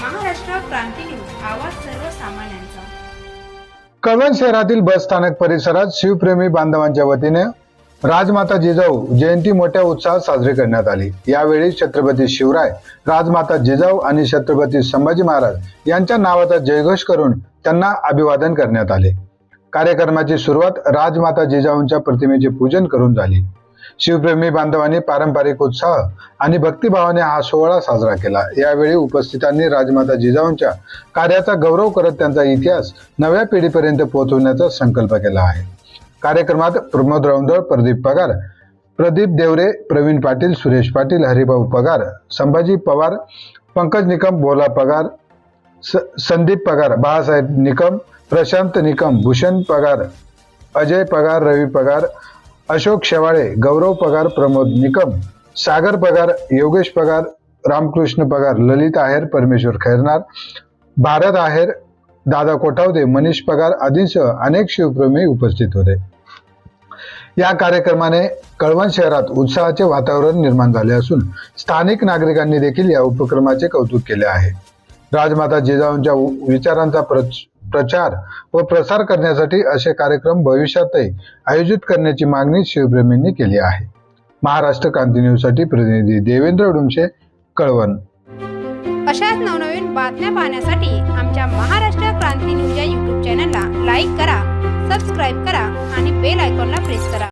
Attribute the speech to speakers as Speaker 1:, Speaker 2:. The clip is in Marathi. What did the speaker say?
Speaker 1: क्रांती न्यूज आवाज सर्वसामान्यांचा.
Speaker 2: कळवण शहरातील बस स्थानक परिसरात शिवप्रेमी बांधवांच्या वतीने राजमाता जिजाऊ जयंती मोठ्या उत्साहात साजरी करण्यात आली. यावेळी छत्रपती शिवराय राजमाता जिजाऊ आणि छत्रपती संभाजी महाराज यांच्या नावाचा जयघोष करून त्यांना अभिवादन करण्यात आले. कार्यक्रमाची सुरुवात राजमाता जिजाऊंच्या प्रतिमेचे पूजन करून झाली. शिवप्रेमी बांधवांनी पारंपरिक उत्साह आणि भक्तिभावाने हा सोहळा साजरा केला. यावेळी उपस्थितांनी राजमाता जिजाऊंच्या कार्याचा गौरव करत त्यांचा इतिहास नव्या पिढीपर्यंत पोहोचवण्याचा संकल्प केला आहे. कार्यक्रमात प्रमोद रौंदळ प्रदीप पगार प्रदीप देवरे प्रवीण पाटील सुरेश पाटील हरिभाऊ पगार संभाजी पवार पंकज निकम भोला पगार स- संदीप पगार बाळासाहेब निकम प्रशांत निकम भूषण पगार अजय पगार रवी पगार अशोक शेवाळे गौरव पगार प्रमोद निकम सागर पगार योगेश पगार रामकृष्ण पगार ललित आहेर परमेश्वर खैरनार भारत आहेर दादा कोठावदे मनीष पगार आदींसह अनेक शिवप्रेमी उपस्थित होते. या कार्यक्रमाने कळवण शहरात उत्साहाचे वातावरण निर्माण झाले असून स्थानिक नागरिकांनी देखील या उपक्रमाचे कौतुक केले आहे. राजमाता जिजाऊंच्या उ- विचारांचा प्रच- प्रचार व प्रसार करण्यासाठी असे कार्यक्रम भविष्यातही आयोजित करण्याची मागणी शिवप्रेमींनी केली आहे. महाराष्ट्र क्रांती न्यूजसाठी प्रतिनिधी देवेंद्र डुमशे कळवण.
Speaker 1: अशाच नवनवीन बातम्या पाहण्यासाठी आमच्या महाराष्ट्र क्रांती न्यूज या यूट्यूब चॅनलला लाईक करा सबस्क्राईब करा आणि बेल आयकॉनला प्रेस करा.